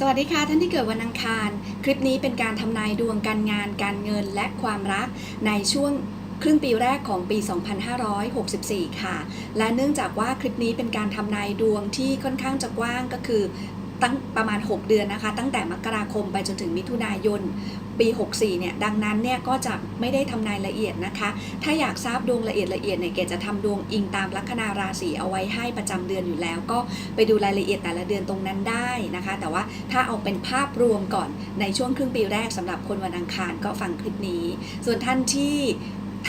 สวัสดีค่ะท่านที่เกิดวันอังคาร คลิปนี้เป็นการทำนายดวงการงาน การเงินและความรักในช่วงครึ่งปีแรกของปี 2564 ค่ะ และเนื่องจากว่าคลิปนี้เป็นการทำนายดวงที่ค่อนข้างจะกว้างก็คือ ตั้งประมาณ 6 เดือนนะคะ ตั้งแต่มกราคมไปจนถึงมิถุนายน ปี 64 เนี่ย ดังนั้นเนี่ยก็จะไม่ได้ทำนายละเอียดนะคะ ถ้าอยากทราบดวงละเอียดละเอียดเนี่ย เกจะทำดวงอิงตามลัคนาราศีเอาไว้ให้ประจำเดือนอยู่แล้ว ก็ไปดูรายละเอียดแต่ละเดือนตรงนั้นได้นะคะ แต่ว่าถ้าเอาเป็นภาพรวมก่อนในช่วงครึ่งปีแรกสำหรับคนวันอังคารก็ฟังคลิปนี้ ส่วนท่านที่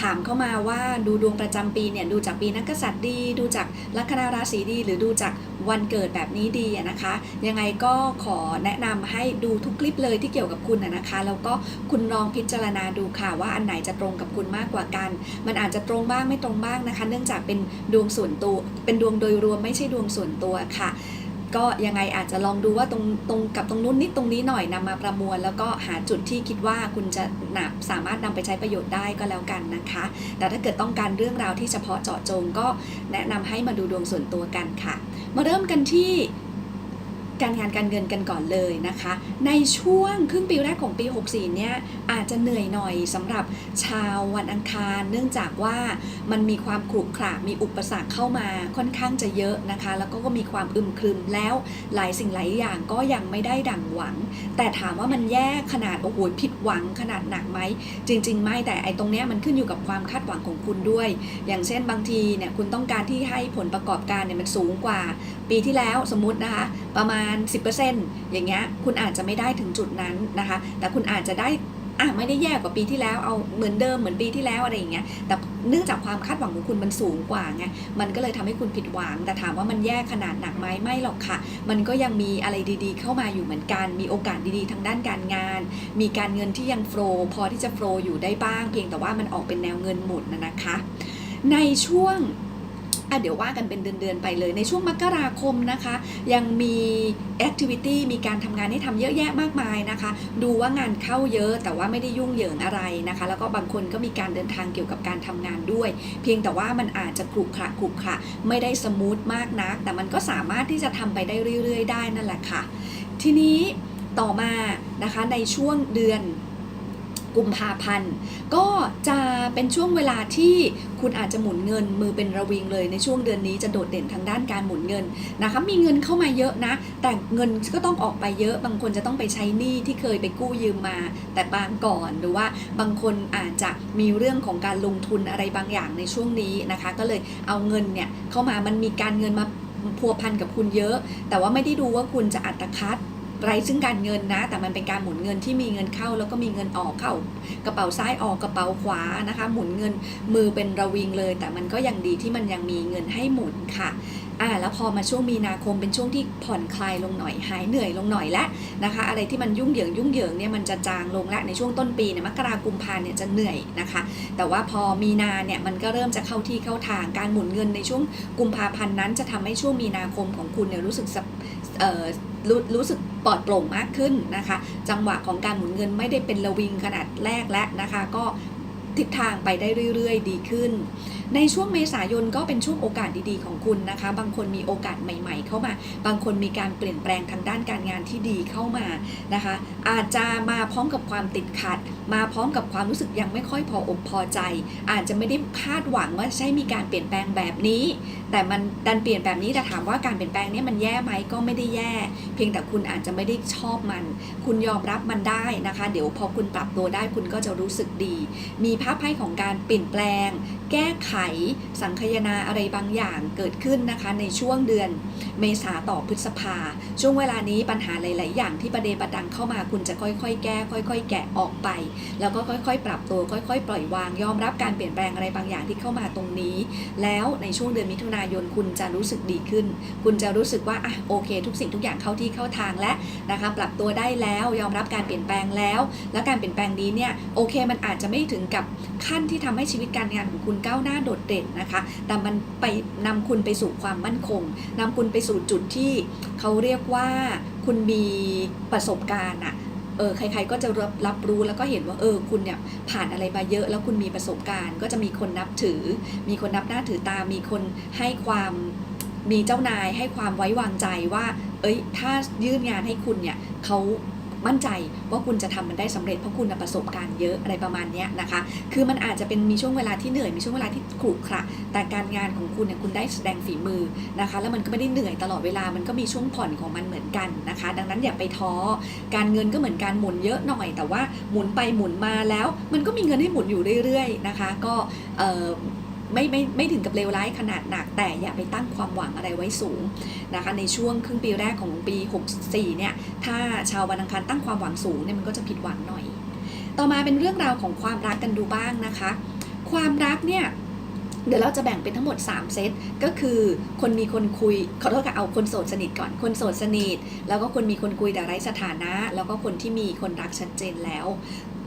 ถามเข้ามาว่าดูดวงประจำปีเนี่ยดูจากปีนักกษัตริย์ดี ดูจากลัคนาราศีดี หรือดูจากวันเกิดแบบนี้ดีอะนะคะ ยังไงก็ขอแนะนำให้ดูทุกคลิปเลยที่เกี่ยวกับคุณอะนะคะ แล้วก็คุณลองพิจารณาดูค่ะว่าอันไหนจะตรงกับคุณมากกว่ากัน มันอาจจะตรงบ้างไม่ตรงบ้างนะคะ เนื่องจากเป็นดวงส่วนตัว เป็นดวงโดยรวมไม่ใช่ดวงส่วนตัวค่ะ ก็ยังไงอาจจะลองดูว่าตรงตรงกับตรงนู้นนิดตรงนี้หน่อยนำมาประมวล แล้วก็หาจุดที่คิดว่าคุณจะนับสามารถนำไปใช้ประโยชน์ได้ก็แล้วกันนะคะ แต่ถ้าเกิดต้องการเรื่องราวที่เฉพาะเจาะจงก็แนะนำให้มาดูดวงส่วนตัวกันค่ะ มาเริ่มกันที่ การงานการเงินกันก่อนเลยนะคะ ในช่วงครึ่งปีแรกของปี 64 เนี่ยอาจจะเหนื่อยหน่อยสำหรับชาววันอังคาร เนื่องจากว่ามันมีความขรุขระมีอุปสรรคเข้ามาค่อนข้างจะเยอะนะคะ แล้วก็ก็มีความอึมครึมแล้วหลายสิ่งหลายอย่างก็ยังไม่ได้ดั่งหวัง แต่ถามว่ามันแย่ขนาดโอ้โหผิดหวังขนาดหนักไหมจริง ๆ ไม่แต่ไอ้ตรงเนี้ยมันขึ้นอยู่กับความคาดหวังของคุณด้วย อย่างเช่นบางทีเนี่ยคุณต้องการที่ให้ผลประกอบการเนี่ยมันสูงกว่า ปีที่แล้วสมมตินะคะประมาณณ 10%อย่างเงี้ยคุณอาจจะไม่ได้ถึงจุดนั้นนะคะ แต่คุณอาจจะได้อะไม่ได้แย่กว่าปีที่แล้วเอาเหมือนเดิมเหมือนปีที่แล้วอะไรอย่างเงี้ยแต่เนื่องจากความคาดหวังของคุณมันสูงกว่าไงมันก็เลยทำให้คุณผิดหวัง แต่ถามว่ามันแย่ขนาดหนักไหมไม่หรอกค่ะ มันก็ยังมีอะไรดีๆ เข้ามาอยู่เหมือนกัน มีโอกาสดีๆ ทางด้านการงาน มีการเงินที่ยังโฟลพอที่จะโฟลอยู่ได้บ้าง เพียงแต่ว่ามันออกเป็นแนวเงินหมุนนะนะคะ ในช่วง อะเดี๋ยวว่ากันเป็นเดือนๆไปเลย ในช่วงมกราคมนะคะ ยังมีแอคทิวิตี้มีการทำงานให้ทำเยอะแยะมากมายนะคะ ดูว่างานเข้าเยอะแต่ว่าไม่ได้ยุ่งเหยิงอะไรนะคะ แล้วก็บางคนก็มีการเดินทางเกี่ยวกับการทำงานด้วย เพียงแต่ว่ามันอาจจะขรุขระขรุขระไม่ได้สมูทมากนัก แต่มันก็สามารถที่จะทำไปได้เรื่อย ๆ ได้นั่นแหละค่ะ ทีนี้ต่อมานะคะในช่วงเดือน กุมภาพันธ์ ก็จะเป็นช่วงเวลาที่คุณอาจจะหมุนเงินมือเป็นระวิงเลยในช่วงเดือนนี้จะโดดเด่นทางด้านการหมุนเงินนะคะมีเงินเข้ามาเยอะนะ แต่เงินก็ต้องออกไปเยอะ บางคนจะต้องไปใช้หนี้ที่เคยไปกู้ยืมมา แต่บางก่อนหรือว่าบางคนอาจจะมีเรื่องของการลงทุนอะไรบางอย่างในช่วงนี้นะคะ ก็เลยเอาเงินเนี่ยเข้ามามันมีการเงินมาพัวพันกับคุณเยอะ แต่ว่าไม่ได้ดูว่าคุณจะอัตคัด ไรซึ่งการเงินนะ แต่มันเป็นการหมุนเงินที่มีเงินเข้า แล้วก็มีเงินออกเข้า กระเป๋าซ้ายออกกระเป๋าขวานะคะ หมุนเงินมือเป็นระวิงเลย แต่มันก็ยังดีที่มันยังมีเงินให้หมุนค่ะอ่าแล้วพอมาช่วงมีนาคมเป็นช่วงที่ผ่อนคลายลงหน่อยหายเหนื่อยลงหน่อยแล้วนะคะ อะไรที่มันยุ่งเหยิงยุ่งเหยิงเนี่ยมันจะจางลงแล้วในช่วงต้นปีเนี่ยมกราคมพาเนี่ยจะเหนื่อยนะคะ แต่ว่าพอมีนาเนี่ยมันก็เริ่มจะเข้าที่เข้าทางการหมุนเงินในช่วงกุมภาพันธ์นั้นจะทำให้ช่วงมีนาคมของคุณเนี่ยรู้สึกส รู้รู้สึกปลอดโปร่งมากขึ้นนะคะ จังหวะของการหมุนเงินไม่ได้เป็นระวิงขนาดแรกแล้วนะคะ ก็ทิศทางไปได้เรื่อยๆ ดีขึ้น ในช่วงเมษายนก็เป็นช่วงโอกาสดีๆของคุณนะคะ บางคนมีโอกาสใหม่ ๆ เข้ามา บางคนมีการเปลี่ยนแปลงทางด้านการงานที่ดีเข้ามานะคะ อาจจะมาพร้อมกับความติดขัด มาพร้อมกับความรู้สึกยังไม่ค่อยพออกพอใจ อาจจะไม่ได้คาดหวังว่าใช่มีการเปลี่ยนแปลงแบบนี้ แต่มันดันเปลี่ยนแบบนี้แต่ถามว่าการเปลี่ยนแปลงนี้มันแย่ไหมก็ไม่ได้แย่ เพียงแต่คุณอาจจะไม่ได้ชอบมัน คุณยอมรับมันได้นะคะ เดี๋ยวพอคุณปรับตัวได้คุณก็จะรู้สึกดี มีภาพไพ่ของการเปลี่ยนแปลง แก้ไข สังคยนาอะไรบางอย่างเกิดขึ้นนะคะในช่วงเดือน เมษาต่อพฤษภา ช่วงเวลานี้ปัญหาหลาย ๆ อย่างที่ประเดประดังเข้ามาคุณจะค่อย ๆ แก้ ค่อย ๆ แกะออกไป แล้วก็ค่อย ๆ ปรับตัวค่อย ๆ ปล่อยวางยอมรับการเปลี่ยนแปลงอะไรบางอย่างที่เข้ามาตรงนี้ แล้วในช่วงเดือนมิถุนายนคุณจะรู้สึกดีขึ้น คุณจะรู้สึกว่าอะโอเค ทุกสิ่งทุกอย่างเข้าที่เข้าทางและนะคะปรับตัวได้แล้วยอมรับการเปลี่ยนแปลงแล้ว แล้วการเปลี่ยนแปลงนี้เนี่ยโอเคมันอาจจะไม่ถึงกับขั้นที่ทำให้ชีวิตการงานของคุณก้าวหน้าโดดเด่นนะคะ แต่มันไปนำคุณไปสู่ความมั่นคงนำคุณไปสู่จุดที่เขาเรียกว่าคุณมีประสบการณ์อะเออใครๆก็จะรับรับรู้แล้วก็เห็นว่าเออคุณเนี่ยผ่านอะไรมาเยอะ แล้วคุณมีประสบการณ์ ก็จะมีคนนับถือ มีคนนับหน้าถือตา มีคนให้ความมีเจ้านายให้ความไว้วางใจว่า เอ้ย ถ้ายื่นงานให้คุณเนี่ยเขา มั่นใจว่าคุณจะทำมันได้สำเร็จเพราะคุณประสบการณ์เยอะอะไรประมาณนี้นะคะ คือมันอาจจะเป็นมีช่วงเวลาที่เหนื่อยมีช่วงเวลาที่ขรุขระแต่การงานของคุณเนี่ยคุณได้แสดงฝีมือนะคะ แล้วมันก็ไม่ได้เหนื่อยตลอดเวลามันก็มีช่วงผ่อนของมันเหมือนกันนะคะ ดังนั้นอย่าไปท้อการเงินก็เหมือนการหมุนเยอะหน่อย แต่ว่าหมุนไปหมุนมาแล้ว มันก็มีเงินให้หมุนอยู่เรื่อยๆนะคะ ก็ ไม่ไม่ไม่ถึงกับเลวร้ายขนาดหนัก แต่อย่าไปตั้งความหวังอะไรไว้สูงนะคะในช่วงครึ่งปีแรกของปี 64เนี่ยถ้าชาววันอังคารตั้งความหวังสูงเนี่ยมันก็จะผิดหวังหน่อย ต่อมาเป็นเรื่องราวของความรักกันดูบ้างนะคะ ความรักเนี่ยเดี๋ยวเราจะแบ่งเป็นทั้งหมด 3 เซต ก็คือคนมีคนคุยขอโทษค่ะเอาคนโสดสนิทก่อน คนโสดสนิท แล้วก็คนมีคนคุยแต่ไร้สถานะ แล้วก็คนที่มีคนรักชัดเจนแล้ว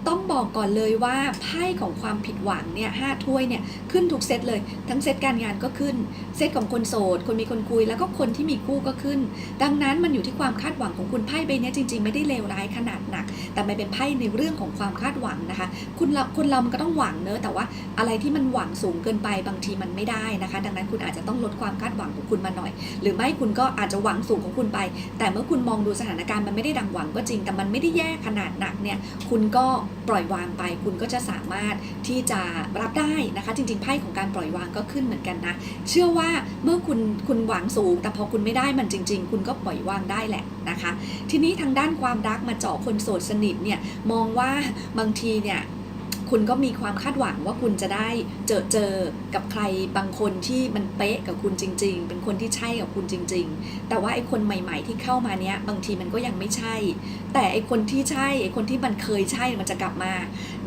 ต้องบอกก่อนเลยว่าไพ่ของความผิดหวังเนี่ยห้าถ้วยเนี่ยขึ้นทุกเซตเลย ทั้งเซตการงานก็ขึ้น เซตของคนโสด คนมีคนคุยแล้วก็คนที่มีคู่ก็ขึ้น ดังนั้นมันอยู่ที่ความคาดหวังของคุณไพ่ใบนี้จริง ๆ ไม่ได้เลวร้ายขนาดหนัก แต่มันเป็นไพ่ในเรื่องของความคาดหวังนะคะ คุณเราคนเรามันก็ต้องหวังเนอะแต่ว่าอะไรที่มันหวังสูงเกินไปบางทีมันไม่ได้นะคะ ดังนั้นคุณอาจจะต้องลดความคาดหวังของคุณมาหน่อย หรือไม่คุณก็อาจจะหวังสูงของคุณไป แต่เมื่อคุณมองดูสถานการณ์มันไม่ได้ดังหวังก็จริงแต่มันไม่ได้แย่ขนาดหนักเนี่ยคุณก็ ปล่อยวางไป คุณก็จะสามารถที่จะรับได้นะคะ จริงๆไพ่ของการปล่อยวางก็ขึ้นเหมือนกันนะ เชื่อว่าเมื่อคุณคุณหวังสูง แต่พอคุณไม่ได้มันจริง ๆ คุณก็ปล่อยวางได้แหละนะคะ ทีนี้ทางด้านความรักมาเจาะคนโสดสนิทเนี่ยมองว่าบางทีเนี่ย คุณก็มีความคาดหวังว่าคุณจะได้เจอเจอกับใครบางคนที่มันเป๊ะกับคุณจริง ๆ เป็นคนที่ใช่กับคุณจริง ๆ แต่ว่าไอ้คนใหม่ ๆ ที่เข้ามาเนี้ยบางทีมันก็ยังไม่ใช่ แต่ไอ้คนที่ใช่ไอ้คนที่มันเคยใช่มันจะกลับมา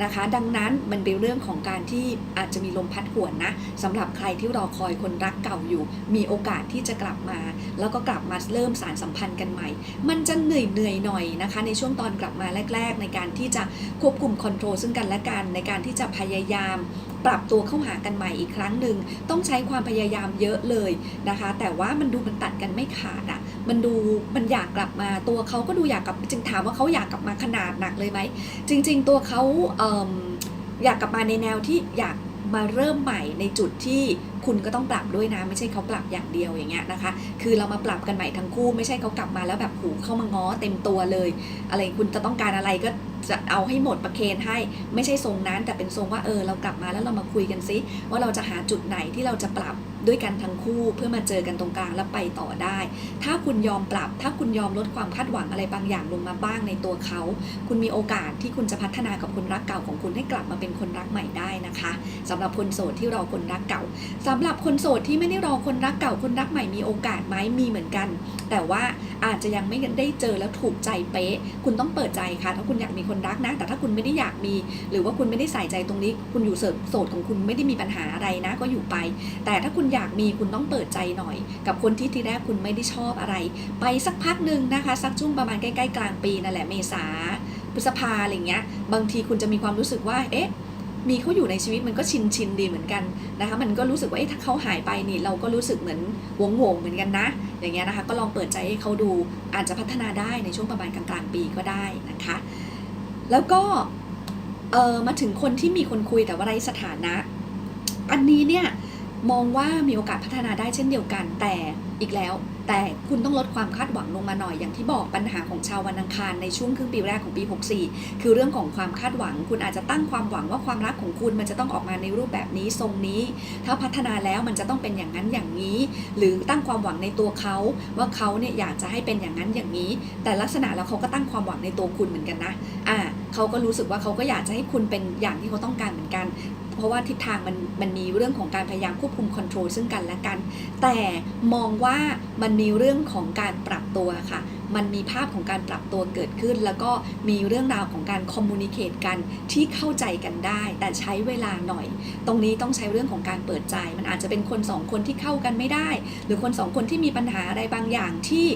นะคะ ดังนั้นมันเป็นเรื่องของการที่อาจจะมีลมพัดหวนนะสำหรับใครที่รอคอยคนรักเก่าอยู่ มีโอกาสที่จะกลับมา แล้วก็กลับมาเริ่มสารสัมพันธ์กันใหม่ มันจะเหนื่อยเหนื่อยหน่อยนะคะ ในช่วงตอนกลับมาแรก ๆ ในการที่จะควบคุมคอนโทรลซึ่งกันและกันในการที่จะพยายามปรับตัวเข้าหากันใหม่อีกครั้งหนึ่งต้องใช้ความพยายามเยอะเลยนะคะ แต่ว่ามันดูมันตัดกันไม่ขาดอะ่ะมันดูมันอยากกลับมาตัวเขาก็ดูอยากกลับจึงถามว่าเขาอยากกลับมาขนาดหนักเลยไหมจริง ๆ ตัวเขาเอออยากกลับมาในแนวที่อยากมาเริ่มใหม่ในจุดที่ คุณก็ต้องปรับด้วยนะ ไม่ใช่เขาปรับอย่างเดียวอย่างเงี้ยนะคะ คือเรามาปรับกันใหม่ทั้งคู่ ไม่ใช่เขากลับมาแล้วแบบหูเข้ามาง้อเต็มตัวเลย อะไรคุณจะต้องการอะไรก็จะเอาให้หมดประเคนให้ไม่ใช่ทรงนั้น แต่เป็นทรงว่าเออเรากลับมาแล้วเรามาคุยกันซิว่าเราจะหาจุดไหนที่เราจะปรับด้วยกันทั้งคู่เพื่อมาเจอกันตรงกลางแล้วไปต่อได้ ถ้าคุณยอมปรับ ถ้าคุณยอมลดความคาดหวังอะไรบางอย่างลงมาบ้างในตัวเขา คุณมีโอกาสที่คุณจะพัฒนากับคนรักเก่าของคุณให้กลับมาเป็นคนรักใหม่ได้นะคะสำหรับคนโสดที่รอคนรักเก่าสำหรับคนโสดที่ไม่ได้รอคนรักเก่าคนรักใหม่มีโอกาสไหมมีเหมือนกัน แต่ว่าอาจจะยังไม่ได้เจอแล้วถูกใจเป๊ะ คุณต้องเปิดใจค่ะ ถ้าคุณอยากมีคนรักนะ แต่ถ้าคุณไม่ได้อยากมี หรือว่าคุณไม่ได้ใส่ใจตรงนี้ คุณอยู่โสดของคุณไม่ได้มีปัญหาอะไรนะ ก็อยู่ไป แต่ถ้าคุณอยากมีคุณต้องเปิดใจหน่อย กับคนที่ทีแรกคุณไม่ได้ชอบอะไร ไปสักพักหนึ่งนะคะ สักช่วงประมาณใกล้ๆกลางปีนั่นแหละเมษาพฤษภาอะไรเงี้ย บางทีคุณจะมีความรู้สึกว่า เอ๊ะ มีเขาอยู่ในชีวิตมันก็ชินชินดีเหมือนกันนะคะมันก็รู้สึกว่าเอ๊ะถ้าเขาหายไปนี่เราก็รู้สึกเหมือนวงวงเหมือนกันนะ อย่างเงี้ยนะคะก็ลองเปิดใจให้เขาดูอาจจะพัฒนาได้ในช่วงประมาณกลางๆปีก็ได้นะคะ แล้วก็เออมาถึงคนที่มีคนคุยแต่ว่าไร้สถานะ อันนี้เนี่ยมองว่ามีโอกาสพัฒนาได้เช่นเดียวกันแต่อีกแล้ว แต่คุณต้องลดความคาดหวังลงมาหน่อยอย่างที่บอกปัญหาของชาววันอังคารในช่วงครึ่งปีแรกของปี 64 คือเรื่องของความคาดหวัง คุณอาจจะตั้งความหวังว่าความรักของคุณมันจะต้องออกมาในรูปแบบนี้ทรงนี้ ถ้าพัฒนาแล้วมันจะต้องเป็นอย่างนั้นอย่างนี้ หรือตั้งความหวังในตัวเขาว่าเขาเนี่ยอยากจะให้เป็นอย่างนั้นอย่างนี้ แต่ลักษณะแล้วเขาก็ตั้งความหวังในตัวคุณเหมือนกันนะอ่าเขาก็รู้สึกว่าเขาก็อยากจะให้คุณเป็นอย่างที่เขาต้องการเหมือนกันเพราะว่าทิศทางมันมันมีเรื่องของการพยายามควบคุมคอนโทรลซึ่งกันและกัน แต่มองว่ามันมีเรื่องของการปรับตัวค่ะ มันมีภาพของการปรับตัวเกิดขึ้น แล้วก็มีเรื่องราวของการคอมมูนิเคตกันที่เข้าใจกันได้ แต่ใช้เวลาหน่อย ตรงนี้ต้องใช้เรื่องของการเปิดใจ มันอาจจะเป็นคนสองคนที่เข้ากันไม่ได้ หรือคนสองคนที่มีปัญหาอะไรบางอย่างที่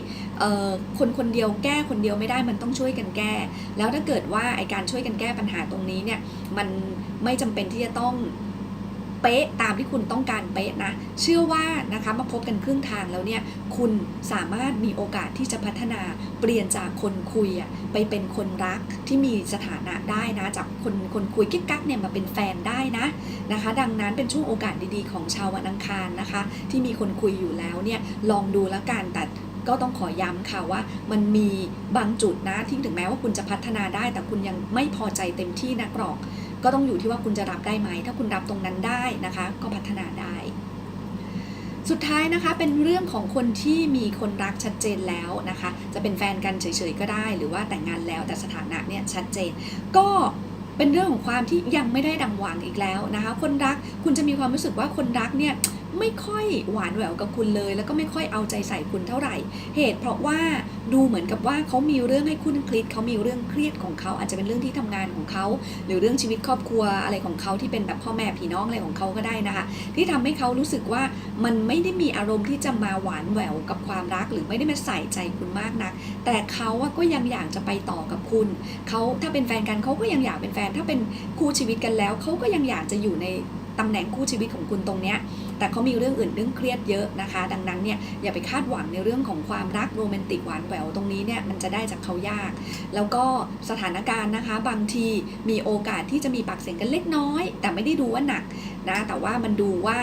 คนคนเดียวแก้คนเดียวไม่ได้ มันต้องช่วยกันแก้ แล้วถ้าเกิดว่าไอการช่วยกันแก้ปัญหาตรงนี้เนี่ย มันไม่จำเป็นที่จะต้อง เป๊ะตามที่คุณต้องการเป๊ะนะ เชื่อว่านะคะมาพบกันครึ่งทางแล้วเนี่ยคุณสามารถมีโอกาสที่จะพัฒนาเปลี่ยนจากคนคุยอะไปเป็นคนรักที่มีสถานะได้นะ จากคนคนคุยกิ๊กกักเนี่ยมาเป็นแฟนได้นะนะคะ ดังนั้นเป็นช่วงโอกาสดีๆ ของชาววันอังคารนะคะ ที่มีคนคุยอยู่แล้วเนี่ยลองดูแล้วกันแต่ก็ต้องขอย้ำค่ะว่ามันมีบางจุดนะที่ถึงแม้ว่าคุณจะพัฒนาได้ แต่คุณยังไม่พอใจเต็มที่นักหรอก ก็ต้องอยู่ที่ว่าคุณจะรับได้ไหม ถ้าคุณรับตรงนั้นได้นะคะ ก็พัฒนาได้ สุดท้ายนะคะเป็นเรื่องของคนที่มีคนรักชัดเจนแล้วนะคะ จะเป็นแฟนกันเฉยๆก็ได้ หรือว่าแต่งงานแล้วแต่สถานะเนี่ยชัดเจน ก็เป็นเรื่องของความที่ยังไม่ได้ดังหวังอีกแล้วนะคะ คนรักคุณจะมีความรู้สึกว่าคนรักเนี่ย ไม่ค่อยหวานแหววกับคุณเลย แล้วก็ไม่ค่อยเอาใจใส่คุณเท่าไหร่ เหตุเพราะว่าดูเหมือนกับว่าเขามีเรื่องให้คุณครียดเขามีเรื่องเครียดของเขาอาจจะเป็นเรื่องที่ทำงานของเขา หรือเรื่องชีวิตครอบครัวอะไรของเขาที่เป็นแบบพ่อแม่พี่น้องอะไรของเขาก็ได้นะคะ ที่ทำให้เขารู้สึกว่ามันไม่ได้มีอารมณ์ที่จะมาหวานแหววกับความรัก หรือไม่ได้มาใส่ใจคุณมากนัก แต่เขาก็ยังอยากจะไปต่อกับคุณเขาถ้าเป็นแฟนกันเขาก็ยังอยากเป็นแฟน ถ้าเป็นคู่ชีวิตกันแล้วเขาก็ยังอยากจะอยู่ในตำแหน่งคู่ชีวิตของคุณตรงเนี้ย แต่เขามีเรื่องอื่นเรื่องเครียดเยอะนะคะ ดังนั้นเนี่ยอย่าไปคาดหวังในเรื่องของความรักโรแมนติกหวานแหววตรงนี้เนี่ยมันจะได้จากเขายาก แล้วก็สถานการณ์นะคะ บางทีมีโอกาสที่จะมีปากเสียงกันเล็กน้อย แต่ไม่ได้ดูว่าหนักนะแต่ว่ามันดูว่า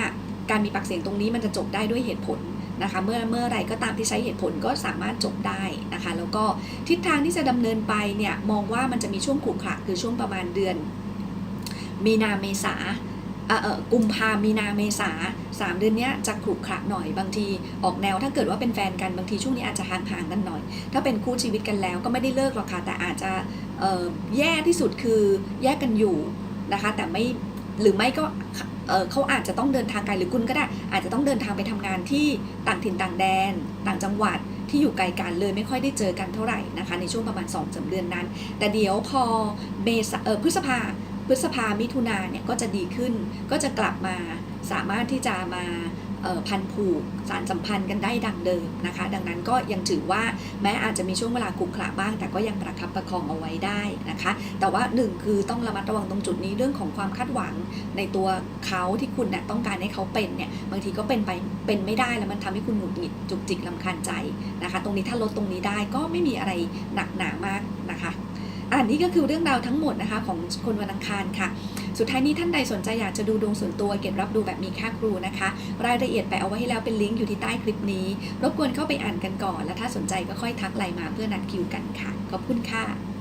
การมีปากเสียงตรงนี้มันจะจบได้ด้วยเหตุผลนะคะเมื่อเมื่อไรก็ตามที่ใช้เหตุผลก็สามารถจบได้นะคะ แล้วก็ทิศทางที่จะดำเนินไปเนี่ยมองว่ามันจะมีช่วงขรุขระคือช่วงประมาณเดือน มีนาเมษา กุมภามีนาเมษาสามเดือนนี้จะขรุขระหน่อยบางทีออกแนวถ้าเกิดว่าเป็นแฟนกันบางทีช่วงนี้อาจจะห่างๆกันหน่อย ถ้าเป็นคู่ชีวิตกันแล้วก็ไม่ได้เลิกหรอกค่ะแต่อาจจะแย่ที่สุดคือแยกกันอยู่นะคะแต่ไม่หรือไม่ก็เขาอาจจะต้องเดินทางไกลหรือคุณก็ได้ อาจจะต้องเดินทางไปทำงานที่ต่างถิ่นต่างแดน ต่างจังหวัดที่อยู่ไกลกันเลยไม่ค่อยได้เจอกันเท่าไหร่นะคะในช่วงประมาณ2อสเดือนนั้น แต่เดี๋ยวพอเมษาพฤษภา พฤษภามิถุนาเนี่ยก็จะดีขึ้น ก็จะกลับมาสามารถที่จะมาพันผูกสารสัมพันธ์กันได้ดังเดิมนะคะ ดังนั้นก็ยังถือว่าแม้อาจจะมีช่วงเวลาขรุขระบ้าง แต่ก็ยังประคับประคองเอาไว้ได้นะคะ แต่ว่าหนึ่งคือต้องระมัดระวังตรงจุดนี้เรื่องของความคาดหวังในตัวเขาที่คุณนี่ยต้องการให้เขาเป็นเนี่ยบางทีก็เป็นไปเป็นไม่ได้แล้วมันทำให้คุณหงุดหงิดจุกจิกลำคาญใจนะคะ ตรงนี้ถ้าลดตรงนี้ได้ก็ไม่มีอะไรหนักหนามากนะคะ อันนี้ก็คือเรื่องราวทั้งหมดนะคะของคนวันอังคารค่ะ สุดท้ายนี้ท่านใดสนใจอยากจะดูดวงส่วนตัวเก็บรับดูแบบมีค่าครูนะคะ รายละเอียดแปะเอาไว้ให้แล้วเป็นลิงก์อยู่ที่ใต้คลิปนี้ รบกวนเข้าไปอ่านกันก่อน และถ้าสนใจก็ค่อยทักไลน์มาเพื่อนัดคิวกันค่ะ ขอบคุณค่ะ